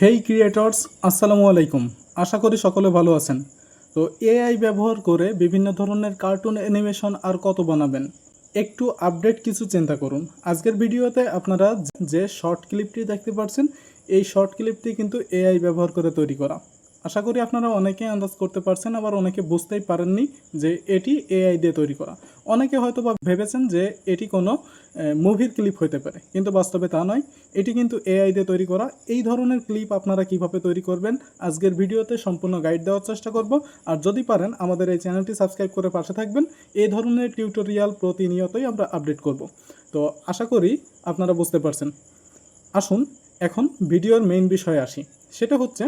হেই creators আসসালামু আলাইকুম। আশা করি সকলে ভালো আছেন। তো এআই ব্যবহার করে বিভিন্ন ধরনের কার্টুন অ্যানিমেশন আর কত বানাবেন? একটু আপডেট কিছু চিন্তা করুন। আজকের ভিডিওতে আপনারা যে শর্ট ক্লিপটি দেখতে পাচ্ছেন এই শর্ট ক্লিপটি কিন্তু এআই ব্যবহার করে তৈরি করা। আশা করি আপনারা অনেকেই আন্দাজ করতে পারছেন, আবার অনেকে বুঝতেই পারেননি যে এটি এআই দিয়ে তৈরি করা। অনেকে হয়তো বা ভেবেছেন যে এটি কোনো মুভির ক্লিপ হতে পারে, কিন্তু বাস্তবে তা নয়। এটি কিন্তু এআই দিয়ে তৈরি করা। এই ধরনের ক্লিপ আপনারা কীভাবে তৈরি করবেন, আজকের ভিডিওতে সম্পূর্ণ গাইড দেওয়ার চেষ্টা করব। আর যদি পারেন, আমাদের এই চ্যানেলটি সাবস্ক্রাইব করে পাশে থাকবেন। এই ধরনের টিউটোরিয়াল প্রতিনিয়তই আমরা আপডেট করব। তো আশা করি আপনারা বুঝতে পারছেন। আসুন, এখন ভিডিওর মেইন বিষয়ে আসি। সেটা হচ্ছে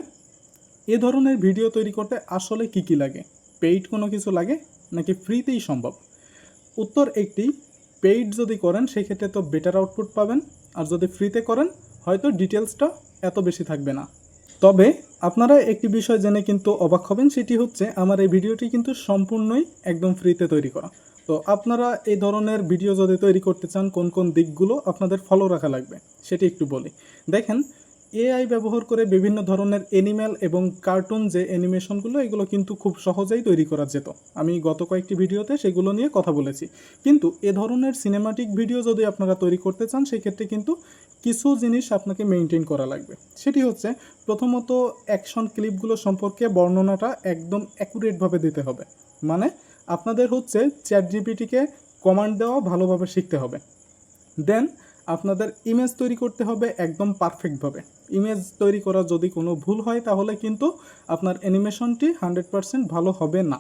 এ ধরনের ভিডিও তৈরি করতে আসলে কি কি লাগে? পেইড কোনো কিছু লাগে? নাকি ফ্রিতেই সম্ভব? উত্তর একটি পেইড যদি করেন, সেক্ষেত্রে তো বেটার আউটপুট পাবেন। আর যদি ফ্রিতে করেন, হয়তো ডিটেলসটা এত বেশি থাকবে না। তবে আপনারা একটি বিষয় জেনে কিন্তু অবাক হবেন, সেটি হচ্ছে আমার এই ভিডিওটি কিন্তু সম্পূর্ণই একদম ফ্রিতে তৈরি করা। তো আপনারা এই ধরনের ভিডিও যদি তৈরি করতে চান, কোন কোন দিকগুলো আপনাদের ফলো রাখা লাগবে, সেটি একটু বলি। দেখেন এআই ব্যবহার করে বিভিন্ন ধরনের অ্যানিম্যাল এবং কার্টুন যে অ্যানিমেশনগুলো এগুলো কিন্তু খুব সহজেই তৈরি করা যেত। আমি গত কয়েকটি ভিডিওতে সেগুলো নিয়ে কথা বলেছি। কিন্তু এ ধরনের সিনেমাটিক ভিডিও যদি আপনারা তৈরি করতে চান, সেক্ষেত্রে কিন্তু কিছু জিনিস আপনাকে মেনটেন করা লাগবে। সেটি হচ্ছে, প্রথমত অ্যাকশন ক্লিপগুলো সম্পর্কে বর্ণনাটা একদম অ্যাকুরেটভাবে দিতে হবে। মানে আপনাদের হচ্ছে চ্যাট জিপিটিকে কমান্ড দেওয়া ভালোভাবে শিখতে হবে। দেন আপনাদের ইমেজ তৈরি করতে হবে একদম পারফেক্টভাবে ইমেজ তৈরি করা যদি কোনো ভুল হয়, তাহলে কিন্তু আপনার অ্যানিমেশনটি হান্ড্রেড পারসেন্ট ভালো হবে না।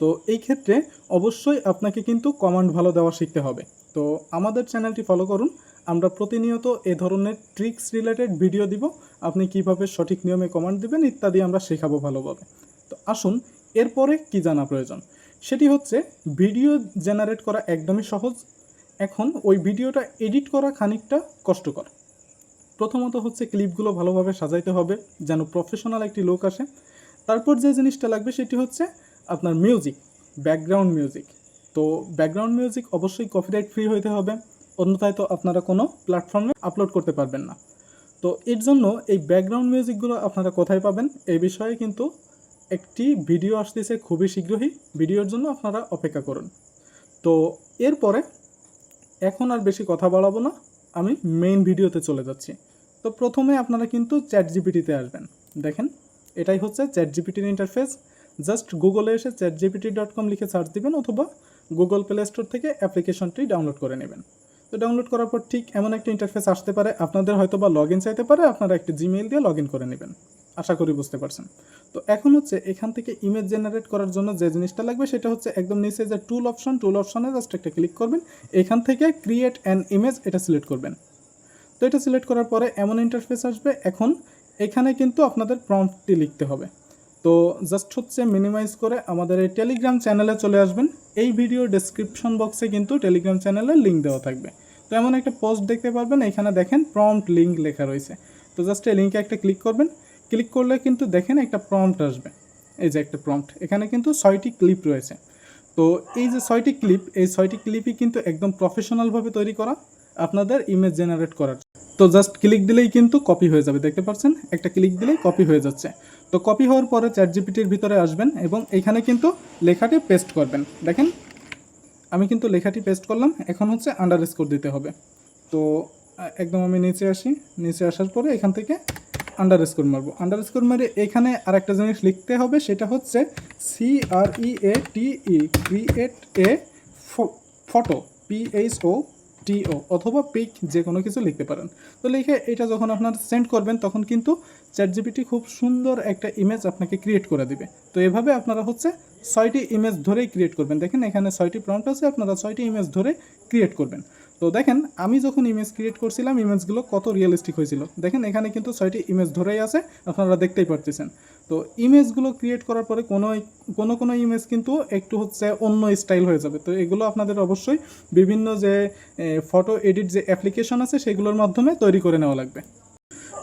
তো এই ক্ষেত্রে অবশ্যই আপনাকে কিন্তু কমান্ড ভালো দেওয়া শিখতে হবে। তো আমাদের চ্যানেলটি ফলো করুন। আমরা প্রতিনিয়ত এ ধরনের ট্রিক্স রিলেটেড ভিডিও দিব। আপনি কীভাবে সঠিক নিয়মে কমান্ড দিবেন, ইত্যাদি আমরা শেখাবো ভালোভাবে। তো আসুন, এরপরে কি জানা প্রয়োজন? সেটি হচ্ছে ভিডিও জেনারেট করা একদমই সহজ। এখন ওই ভিডিওটা এডিট করা খানিকটা কষ্টকর। প্রথমত হচ্ছে ক্লিপগুলো ভালোভাবে সাজাইতে হবে, যেন প্রফেশনাল একটি লোক আসে। তারপর যে জিনিসটা লাগবে সেটি হচ্ছে আপনার মিউজিক ব্যাকগ্রাউন্ড মিউজিক তো ব্যাকগ্রাউন্ড মিউজিক অবশ্যই কপিরাইট ফ্রি হইতে হবে, অন্যথায় তো আপনারা কোনো প্ল্যাটফর্মে আপলোড করতে পারবেন না। তো এর জন্য এই ব্যাকগ্রাউন্ড মিউজিকগুলো আপনারা কোথায় পাবেন এই বিষয়ে কিন্তু একটি ভিডিও আসতেছে খুবই শীঘ্রই ভিডিওর জন্য আপনারা অপেক্ষা করুন। তো এরপরে এখন আর বেশি কথা বাড়াবো না। আমি মেইন ভিডিওতে চলে যাচ্ছি। তো প্রথমে আপনারা কিন্তু চ্যাট জিপিটিতে আসবেন। দেখেন, এটাই হচ্ছে চ্যাট জিপিটির ইন্টারফেস জাস্ট গুগলে এসে চ্যাট জিপিটি ডট কম লিখে সার্চ দিবেন অথবা গুগল প্লে স্টোর থেকে অ্যাপ্লিকেশনটি ডাউনলোড করে নেবেন। তো ডাউনলোড করার পর ঠিক এমন একটা ইন্টারফেস আসতে পারে। আপনাদের হয়তো বা লগ ইন চাইতে পারে। আপনারা একটি জিমেইল দিয়ে লগ ইন করে নেবেন। আশা করি বুঝতে পারছেন। তো এখন হচ্ছে এখান থেকে ইমেজ জেনারেট করার জন্য যে জিনিসটা লাগবে সেটা হচ্ছে একদম নিচে যে টুল অপশন টুল অপশনে জাস্ট একটা ক্লিক করবেন। এখান থেকে ক্রিয়েট অ্যান ইমেজ এটা সিলেক্ট করবেন। তো এটা সিলেক্ট করার পরে এমন ইন্টারফেস আসবে। এখন এখানে কিন্তু আপনাদের প্রম্পটটি লিখতে হবে। তো জাস্ট হচ্ছে মিনিমাইজ করে আমাদের এই টেলিগ্রাম চ্যানেলে চলে আসবেন। এই ভিডিও ডেসক্রিপশন বক্সে কিন্তু টেলিগ্রাম চ্যানেলের লিঙ্ক দেওয়া থাকবে। তো এমন একটা পোস্ট দেখতে পারবেন। এখানে দেখেন প্রম্পট লিঙ্ক লেখা রয়েছে। তো জাস্ট এই লিঙ্কে একটা ক্লিক করবেন। ক্লিক করলে কিন্তু দেখেন একটা প্রম্পট আসবে। এই যে একটা প্রম্পট এখানে কিন্তু ছয়টি ক্লিপ রয়েছে। তো এই যে ছয়টি ক্লিপ এই ছয়টি ক্লিপই কিন্তু একদম প্রফেশনালভাবে তৈরি করা, আপনাদের ইমেজ জেনারেট করার। তো জাস্ট ক্লিক দিলেই কিন্তু কপি হয়ে যাবে, দেখতে পাচ্ছেন? একটা ক্লিক দিলেই কপি হয়ে যাচ্ছে। তো কপি হওয়ার পরে চ্যাট জিপিটির ভিতরে আসবেন এবং এখানে কিন্তু লেখাটি পেস্ট করবেন। দেখেন, আমি কিন্তু লেখাটি পেস্ট করলাম, এখন হচ্ছে আন্ডার দিতে হবে। তো একদম আমি নিচে আসি, নিচে আসার পরে এখান থেকে আন্ডার স্কোর মারবো। আন্ডার স্কোর মারে এখানে আরেকটা জিনিস লিখতে হবে, সেটা হচ্ছে C R E A T E create a photo P H O T O অথবা পিক যে কোনো কিছু লিখতে পারেন। তো লিখে এটা যখন আপনারা সেন্ড করবেন, তখন কিন্তু চ্যাট জিপিটি খুব সুন্দর একটা ইমেজ আপনাকে ক্রিয়েট করে দিবে। তো এভাবে আপনারা হচ্ছে ছয়টি ইমেজ ধরেই ক্রিয়েট করবেন। দেখেন এখানে ছয়টি প্রম্পট আছে, আপনারা ছয়টি ইমেজ ধরে ক্রিয়েট করবেন। তো দেখেন, আমি যখন ইমেজ ক্রিয়েট করছিলাম ইমেজগুলো কত রিয়েলিস্টিক হয়েছিল। দেখেন, এখানে কিন্তু ছয়টি ইমেজ ধরেই আছে, আপনারা দেখতেই পারতেছেন। তো ইমেজগুলো ক্রিয়েট করার পরে কোনো কোনো কোনো ইমেজ কিন্তু একটু হচ্ছে অন্য স্টাইল হয়ে যাবে। তো এগুলো আপনাদের অবশ্যই বিভিন্ন যে ফটো এডিট যে অ্যাপ্লিকেশন আছে, সেগুলোর মাধ্যমে তৈরি করে নেওয়া লাগবে।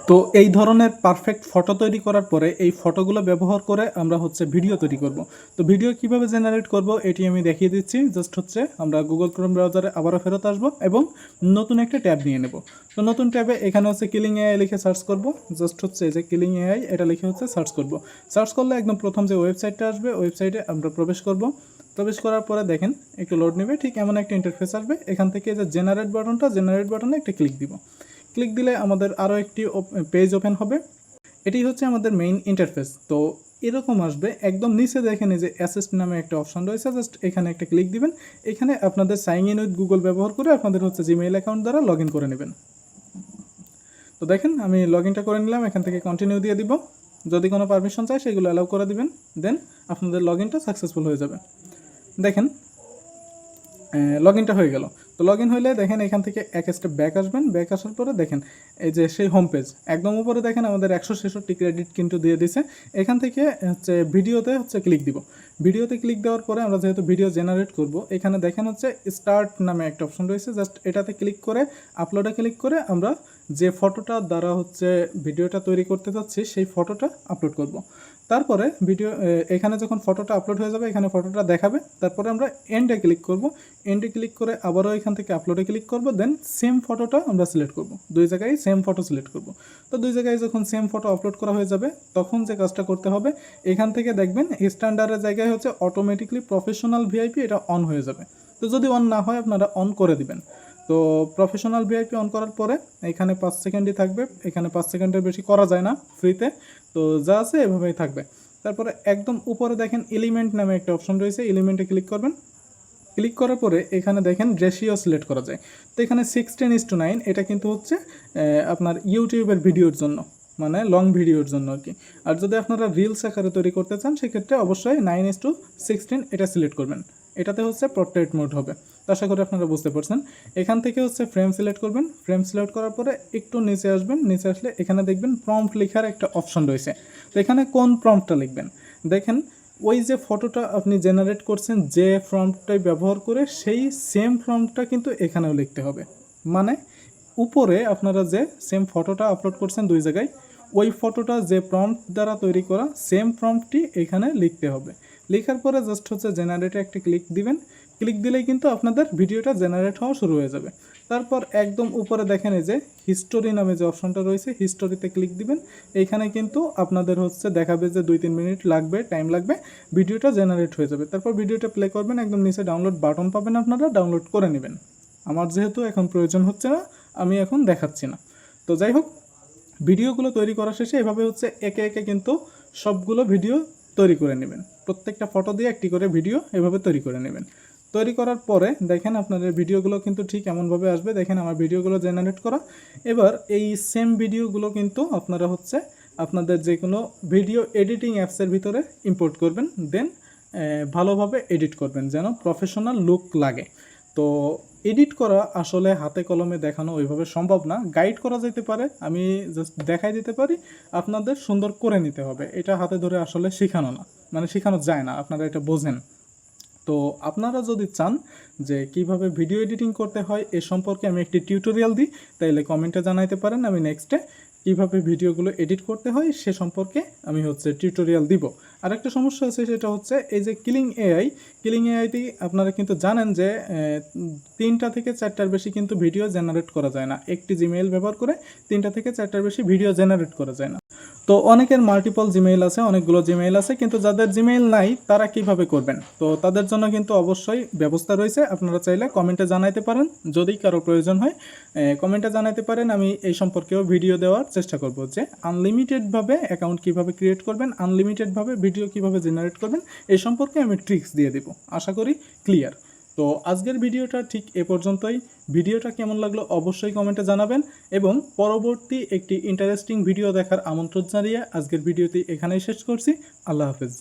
তো এই ধরনের পারফেক্ট ফটো তৈরি করার পরে এই ফটোগুলো ব্যবহার করে আমরা হচ্ছে ভিডিও তৈরি করব। তো ভিডিও কীভাবে জেনারেট করব এটি আমি দেখিয়ে দিচ্ছি। জাস্ট হচ্ছে আমরা গুগল ক্রোম ব্রাউজারে আবারও ফেরত আসব এবং নতুন একটা ট্যাব নিয়ে নেব। তো নতুন ট্যাবে এখানে হচ্ছে কিলিং এআই লিখে সার্চ করব। জাস্ট হচ্ছে যে কিলিং এআই এটা লিখে হচ্ছে সার্চ করব। সার্চ করলে একদম প্রথম যে ওয়েবসাইটটা আসবে ওয়েবসাইটে আমরা প্রবেশ করব। প্রবেশ করার পরে দেখেন, একটু লোড নেবে, ঠিক এমন একটা ইন্টারফেস আসবে। এখান থেকে যে জেনারেট বাটনটা জেনারেট বাটনে একটা ক্লিক দিব। ক্লিক দিলে আমাদের আরও একটি পেজ ওপেন হবে। এটি হচ্ছে আমাদের মেইন ইন্টারফেস তো এরকম আসবে, একদম নিচে দেখেন যে অ্যাসিস্ট নামে একটা অপশন রয়েছে জাস্ট এখানে একটা ক্লিক দিবেন। এখানে আপনাদের সাইন ইন উইথ গুগল ব্যবহার করে আপনাদের হচ্ছে জিমেইল অ্যাকাউন্ট দ্বারা লগ করে নেবেন। তো দেখেন, আমি লগ ইনটা করে নিলাম, এখান থেকে কন্টিনিউ দিয়ে দিব। যদি কোনো পারমিশন চাই সেগুলো অ্যালাউ করে দিবেন। দেন আপনাদের লগ ইনটা সাকসেসফুল হয়ে যাবে। দেখেন লগ ইনটা হয়ে গেল। তো লগ ইন হইলে দেখেন এখান থেকে এক স্টেপ ব্যাক আসবেন। ব্যাক আসার পরে দেখেন এই যে সেই হোম পেজ একদম উপরে দেখেন আমাদের একশো ছেষট্টি ক্রেডিট কিন্তু দিয়ে দিছে। এখান থেকে হচ্ছে ভিডিওতে হচ্ছে ক্লিক দিব। ভিডিওতে ক্লিক দেওয়ার পরে আমরা যেহেতু ভিডিও জেনারেট করব, এখানে দেখেন হচ্ছে স্টার্ট নামে একটা অপশন রয়েছে। জাস্ট এটাতে ক্লিক করে আপলোডে ক্লিক করে আমরা যে ফটোটা দ্বারা হচ্ছে ভিডিওটা তৈরি করতে যাচ্ছি, সেই ফটোটা আপলোড করব। তারপরে ভিডিও এখানে যখন ফটোটা আপলোড হয়ে যাবে, এখানে ফটোটা দেখাবে। তারপরে আমরা এন্ডে ক্লিক করব। এন্ডে ক্লিক করে আবারও এখান থেকে আপলোডে ক্লিক করব দেন সেম ফটোটা আমরা সিলেক্ট করব। দুই জায়গায় সেম ফটো সিলেক্ট করব। তো দুই জায়গায় যখন সেম ফটো আপলোড করা হয়ে যাবে, তখন যে কাজটা করতে হবে, এখান থেকে দেখবেন স্ট্যান্ডার্ডের জায়গায় হচ্ছে অটোমেটিকলি প্রফেশনাল ভিআইপি এটা অন হয়ে যাবে। তো যদি অন না হয়, আপনারা অন করে দিবেন। তো প্রফেশনাল ভিআইপি অন করার পরে এখানে পাঁচ সেকেন্ডই থাকবে। এখানে পাঁচ সেকেন্ডের বেশি করা যায় না ফ্রিতে তো যা আছে এভাবেই থাকবে। তারপরে একদম উপরে দেখেন এলিমেন্ট নামে একটা অপশন রয়েছে। এলিমেন্টে ক্লিক করবেন। ক্লিক করার পরে এখানে দেখেন রেশিও সিলেক্ট করা যায়। তো এখানে সিক্সটিন ইস টু নাইন এটা কিন্তু হচ্ছে আপনার ইউটিউবের ভিডিওর জন্য মানে লং ভিডিওর জন্য আর কি। আর যদি আপনারা রিলস আকারে তৈরি করতে চান, সেক্ষেত্রে অবশ্যই নাইন ইস টু সিক্সটিন এটা সিলেক্ট করবেন। এটাতে হচ্ছে পোর্ট্রেট মোড হবে। তো আশা করি আপনারা বুঝতে পারছেন। এখান থেকে হচ্ছে ফ্রেম সিলেক্ট করবেন। ফ্রেম সিলেক্ট করার পরে একটু নিচে আসবেন। নিচে আসলে এখানে দেখবেন প্রম্পট লেখার একটা অপশন রয়েছে। তো এখানে কোন প্রম্পটটা লিখবেন? দেখেন, ওই যে ফটোটা আপনি জেনারেট করছেন, যে ফর্মটাই ব্যবহার করে সেই সেম ফর্মটা কিন্তু এখানেও লিখতে হবে। মানে উপরে আপনারা যে সেম ফটোটা আপলোড করছেন দুই জায়গায়, ওই ফটোটা যে প্রম্পট দ্বারা তৈরি করা সেম প্রম্পটটি এখানে লিখতে হবে। লেখার পরে জাস্ট হচ্ছে জেনারেটে একটা ক্লিক দিবেন। ক্লিক দিলেই কিন্তু আপনাদের ভিডিওটা জেনারেট হওয়া শুরু হয়ে যাবে। তারপর একদম উপরে দেখেন এই যে হিস্টোরি নামে যে অপশনটা রয়েছে হিস্টোরিতে ক্লিক দিবেন। এইখানে কিন্তু আপনাদের হচ্ছে দেখাবে যে দুই তিন মিনিট লাগবে টাইম লাগবে, ভিডিওটা জেনারেট হয়ে যাবে। তারপর ভিডিওটা প্লে করবেন, একদম নিচে ডাউনলোড বাটন পাবেন আপনারা ডাউনলোড করে নেবেন। আমার যেহেতু এখন প্রয়োজন হচ্ছে না, আমি এখন দেখাচ্ছি না। তো যাই হোক, ভিডিওগুলো তৈরি করা শেষে এভাবে হচ্ছে একে একে কিন্তু সবগুলো ভিডিও তৈরি করে নেবেন। প্রত্যেকটা ফটো দিয়ে একটি করে ভিডিও এভাবে তৈরি করে নেবেন। তৈরি করার পরে দেখেন আপনাদের ভিডিওগুলো কিন্তু ঠিক এমনভাবে আসবে। দেখেন আমার ভিডিওগুলো জেনারেট করা। এবার এই সেম ভিডিওগুলো কিন্তু আপনারা হচ্ছে আপনাদের যে কোনো ভিডিও এডিটিং অ্যাপসের ভিতরে ইম্পোর্ট করবেন। দেন ভালোভাবে এডিট করবেন যেন প্রফেশনাল লুক লাগে। তো এডিট করা আসলে হাতে কলমে দেখানো ওইভাবে সম্ভব না। গাইড করা যেতে পারে, আমি জাস্ট দেখাই দিতে পারি, আপনাদের সুন্দর করে নিতে হবে। এটা হাতে ধরে আসলে শেখানো না মানে শেখানো যায় না, আপনারা এটা বোঝেন। তো আপনারা যদি চান যে কীভাবে ভিডিও এডিটিং করতে হয়, এ সম্পর্কে আমি একটি টিউটোরিয়াল দিই, তাইলে কমেন্টে জানাইতে পারেন, আমি নেক্সটে কীভাবে ভিডিওগুলো এডিট করতে হয়, সে সম্পর্কে আমি হচ্ছে টিউটোরিয়াল দিব। আরেকটা সমস্যা আছে সেটা হচ্ছে এই যে কিলিং এআই, কিলিং এআইটি আপনারা কিন্তু জানেন যে তিনটা থেকে চারটার বেশি কিন্তু ভিডিও জেনারেট করা যায় না। একটি জিমেইল ব্যবহার করে তিনটা থেকে চারটার বেশি ভিডিও জেনারেট করা যায় না। তো অনেকের মাল্টিপল জিমেইল আছে, অনেকগুলো জিমেইল আছে, কিন্তু যাদের জিমেইল নাই, তারা কীভাবে করবেন? তো তাদের জন্য কিন্তু অবশ্যই ব্যবস্থা রয়েছে, আপনারা চাইলে কমেন্টে জানাইতে পারেন, যদি কারও প্রয়োজন হয় কমেন্টে জানাইতে পারেন, আমি এই সম্পর্কেও ভিডিও দেওয়ার চেষ্টা করব যে আনলিমিটেডভাবে অ্যাকাউন্ট কীভাবে ক্রিয়েট করবেন আনলিমিটেডভাবে ভিডিও কীভাবে জেনারেট করবেন, এই সম্পর্কে আমি ট্রিক্স দিয়ে দেবো, আশা করি ক্লিয়ার তো আজকের ভিডিওটা ঠিক এ পর্যন্তই। ভিডিওটা কেমন লাগল অবশ্যই কমেন্টে জানাবেন এবং পরবর্তী একটি ইন্টারেস্টিং ভিডিও দেখার আমন্ত্রণ জানিয়ে আজকের ভিডিওটি এখানেই শেষ করছি। আল্লাহ হাফেজ।